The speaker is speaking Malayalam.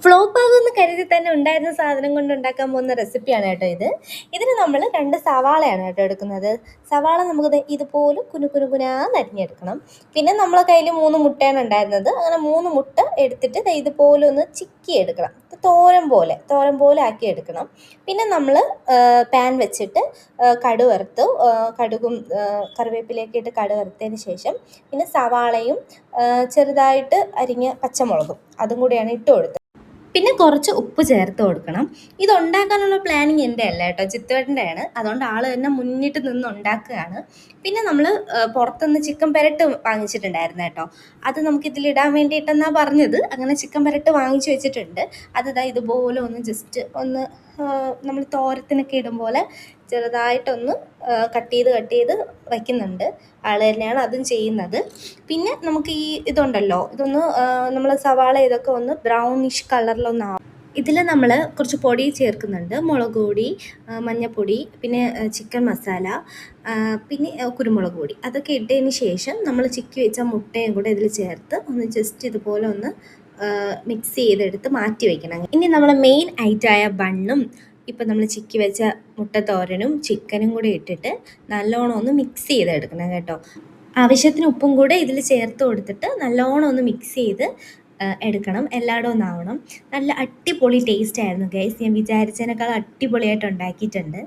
ഫ്ലോപ്പ് ആകുമെന്ന് കരുതി തന്നെ ഉണ്ടായിരുന്ന സാധനം കൊണ്ട് ഉണ്ടാക്കാൻ പോകുന്ന റെസിപ്പിയാണ് കേട്ടോ ഇത്. ഇതിന് നമ്മൾ രണ്ട് സവാളയാണ് കേട്ടോ എടുക്കുന്നത്. സവാള നമുക്ക് ഇതുപോലെ കുനു കുനു കുനാന്ന് അരിഞ്ഞെടുക്കണം. പിന്നെ നമ്മളെ കയ്യിൽ മൂന്ന് മുട്ടയാണ് ഉണ്ടായിരുന്നത്. അങ്ങനെ മൂന്ന് മുട്ട എടുത്തിട്ട് ഇതുപോലെ ഒന്ന് ചിക്കി എടുക്കണം തോരൻ പോലെ തോരൻ പോലെ ആക്കി എടുക്കണം പിന്നെ നമ്മൾ പാൻ വെച്ചിട്ട് ആ, കടു വറുത്തു ആ, കടുകും കറിവേപ്പിലേക്ക് ഇട്ട് കടുവറുത്തതിന് ശേഷം പിന്നെ സവാളയും ചെറുതായിട്ട് അരിഞ്ഞ പച്ചമുളകും അതും കൂടിയാണ് ഇട്ട് കൊടുത്തത്. പിന്നെ കുറച്ച് ഉപ്പ് ചേർത്ത് കൊടുക്കണം. ഇത് ഉണ്ടാക്കാനുള്ള പ്ലാനിങ് എന്റെ അല്ല കേട്ടോ ചിത്തുവേട്ടന്റെയാണ്. അതുകൊണ്ട് ആൾ തന്നെ മുന്നിട്ട് നിന്ന് ഉണ്ടാക്കുകയാണ്. പിന്നെ നമ്മൾ പുറത്തുനിന്ന് ചിക്കൻ പെരട്ട് വാങ്ങിച്ചിട്ടുണ്ടായിരുന്നു കേട്ടോ. അത് നമുക്ക് ഇതിലിടാൻ വേണ്ടിയിട്ടെന്നാണ് പറഞ്ഞത്. അങ്ങനെ ചിക്കൻ പെരട്ട് വാങ്ങിച്ചു വെച്ചിട്ടുണ്ട്. അത് ഇതാ ഇതുപോലെ ഒന്ന് ജസ്റ്റ് ഒന്ന് നമ്മൾ തോരത്തിനൊക്കെ ഇടും പോലെ ചെറുതായിട്ടൊന്ന് കട്ട് ചെയ്ത് കട്ട് ചെയ്ത് വയ്ക്കുന്നുണ്ട്. ആൾ തന്നെയാണ് അതും ചെയ്യുന്നത്. പിന്നെ നമുക്ക് ഈ ഇതുണ്ടല്ലോ ഇതൊന്ന് നമ്മൾ സവാള ഇതൊക്കെ ഒന്ന് ബ്രൗണിഷ് കളറിലൊന്നാവും ഇതിൽ നമ്മൾ കുറച്ച് പൊടി ചേർക്കുന്നുണ്ട്. മുളക് പൊടി മഞ്ഞൾപ്പൊടി പിന്നെ ചിക്കൻ മസാല പിന്നെ കുരുമുളക് പൊടി. അതൊക്കെ ഇട്ടതിന് ശേഷം നമ്മൾ ചിക്കി വെച്ച മുട്ടയും കൂടെ ഇതിൽ ചേർത്ത് ഒന്ന് ജസ്റ്റ് ഇതുപോലെ ഒന്ന് മിക്സ് ചെയ്തെടുത്ത് മാറ്റി വയ്ക്കണം. ഇനി നമ്മൾ മെയിൻ ഐറ്റമായ ബണ്ണും ഇപ്പം നമ്മൾ ചിക്കി വെച്ച മുട്ടത്തോരനും ചിക്കനും കൂടി ഇട്ടിട്ട് നല്ലോണം ഒന്ന് മിക്സ് ചെയ്തെടുക്കണം കേട്ടോ. ആവശ്യത്തിന് ഉപ്പും കൂടെ ഇതിൽ ചേർത്ത് കൊടുത്തിട്ട് നല്ലോണം ഒന്ന് മിക്സ് ചെയ്ത് എടുക്കണം. എല്ലായിടവും ഒന്നാവണം നല്ല അടിപൊളി ടേസ്റ്റ് ആയിരുന്നു ഗൈസ് ഞാൻ വിചാരിച്ചതിനേക്കാൾ അടിപൊളിയായിട്ട് ഉണ്ടാക്കിയിട്ടുണ്ട്.